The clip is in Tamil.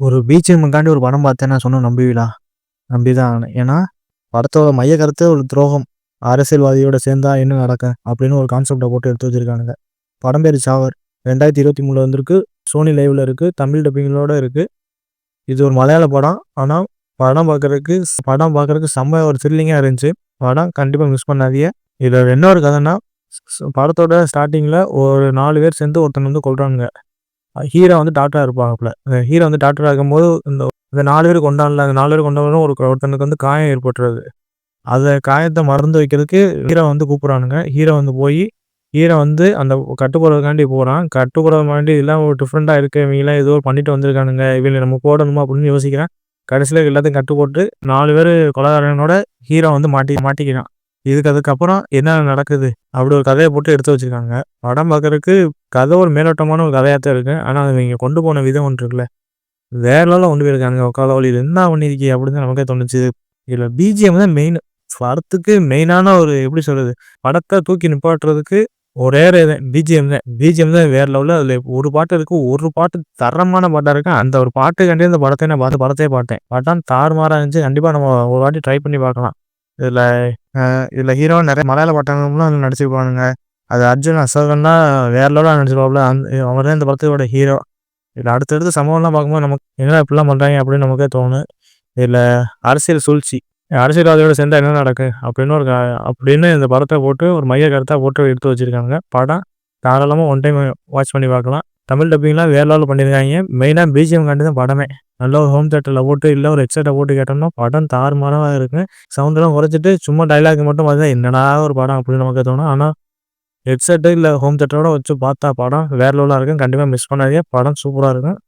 ஒரு பிஜிஎம்முக்காண்டி ஒரு படம் பார்த்தேன் நான் சொன்ன நம்பிவிடா நம்பி தான் ஏன்னா, படத்தோட மைய கருத்து ஒரு துரோகம். அரசியல்வாதியோட சேர்ந்தா என்ன நடக்கும்? அப்படின்னு ஒரு கான்செப்டை போட்டு எடுத்து வச்சிருக்கானுங்க. படம் பேர் சாவர். 2023ல வந்திருக்கு. சோனி லைவ்ல இருக்கு. தமிழ் டப்பிங்களோட இருக்கு. இது ஒரு மலையாள படம். ஆனால் படம் பார்க்கறதுக்கு படம் பார்க்கறதுக்கு செம்ம ஒரு த்ரில்லிங்காக இருந்துச்சு. படம் கண்டிப்பாக மிஸ் பண்ணாதீங்க. இதில் என்ன ஒரு கதைன்னா, படத்தோட ஸ்டார்டிங்கில் ஒரு நாலு பேர் சேர்ந்து ஒருத்தன் வந்து கொல்றானுங்க. ஹீரோ வந்து டாக்டரா அந்த ஹீரோ வந்து டாக்டராக இருக்கும்போது இந்த இந்த நாலு பேர் கொண்டாடல அந்த நாலு பேர் கொண்டவனும் ஒரு ஒருத்தனுக்கு வந்து காயம் ஏற்பட்டுறது அதை காயத்தை மருந்து வைக்கிறதுக்கு ஹீரோ வந்து கூப்பிட்றானுங்க ஹீரோ வந்து போய் ஹீரோ வந்து அந்த கட்டு போகிறான் கட்டுப்படுறதுக்காண்டி கட்டு இதெல்லாம் ஒரு டிஃப்ரெண்ட்டாக இருக்கு. இவங்கலாம் ஏதோ பண்ணிட்டு வந்திருக்கானுங்க. இவங்களை நம்ம போடணுமா அப்படின்னு யோசிக்கிறான். கடைசியில் எல்லாத்தையும் கட்டுப்போட்டு நாலு பேர் கொலகாரனோட ஹீரோ வந்து மாட்டி மாட்டிக்கிறான். இதுக்கு அதுக்கப்புறம் என்ன நடக்குது? அப்படி ஒரு கதையை போட்டு எடுத்து வச்சுருக்காங்க படம் பார்க்கறதுக்கு கதை ஒரு மேலோட்டமான ஒரு கதையாக தான் இருக்குது ஆனால் அதை நீங்கள் கொண்டு போன விதம் ஒன்று இருக்குல்ல. வேற லெவலில் கொண்டு போயிருக்காங்க உக்கால வழியில் என்ன பண்ணியிருக்கீங்க? அப்படின்னு நமக்கே தோணுச்சு. இதில் பிஜிஎம் தான் மெயின். படத்துக்கு மெயினான ஒரு எப்படி சொல்கிறது படத்தை தூக்கி நிப்பாட்டுறதுக்கு ஒரே ஒரு பிஜிஎம் தான். பிஜிஎம் தான் வேறு லெவலில் அதில் ஒரு பாட்டு இருக்குது ஒரு பாட்டு தரமான பாட்டாக இருக்கு. அந்த ஒரு பாட்டுக்காண்டி அந்த படத்தை நான் பார்த்து படத்தையே பார்த்தேன். படம் தாறுமாறாக இருந்துச்சு. கண்டிப்பாக நம்ம ஒரு வாட்டி ட்ரை பண்ணி பார்க்கலாம். இதில் இதில் ஹீரோ நிறைய மலையாள படங்களும் நடிச்சிருப்பானுங்க. அது அர்ஜுன் அசோகன்னா வேற லெவலாக நினச்சிருவாப்புல அந் அவர் தான் இந்த படத்தோட ஹீரோ. இதில் அடுத்தடுத்து சம்பவம்லாம் பார்க்கும்போது நமக்கு என்னடா இப்படிலாம் பண்ணுறாங்க அப்படின்னு நமக்கே தோணும். இதில் அரசியல் சூழ்ச்சி. அரசியல்வாதியோட சேர்ந்தால் என்ன நடக்கும்? அப்படின்னு ஒரு க அப்படின்னு இந்த படத்தை போட்டு ஒரு மைய கருத்தாக போட்டு எடுத்து வச்சுருக்காங்க படம் தாராளமாக ஒன் டைம் வாட்ச் பண்ணி பார்க்கலாம். தமிழ் டப்பிங்லாம் வேற லெவலில் பண்ணியிருக்காங்க மெயினாக பிஜிஎம்காண்டி தான் படமே. நல்ல ஒரு ஹோம் தேட்டரில் போட்டு இல்லை ஒரு ஹெட்செட்டை போட்டு கேட்டோம்னா படம் தாறுமாறாக இருக்கும். சவுண்ட்லாம் குறைச்சிட்டு சும்மா டைலாக் மட்டும் பார்த்தா என்னடா ஒரு படம் அப்படின்னு நமக்கு தோணும். ஆனால் ஹெட்செட்டு இல்லை ஹோம் தேட்டரோட வச்சு பார்த்தா படம் வேற லெவலாக இருக்கும். கண்டிப்பா மிஸ் பண்ணாதீங்க. படம் சூப்பரா இருக்கும்.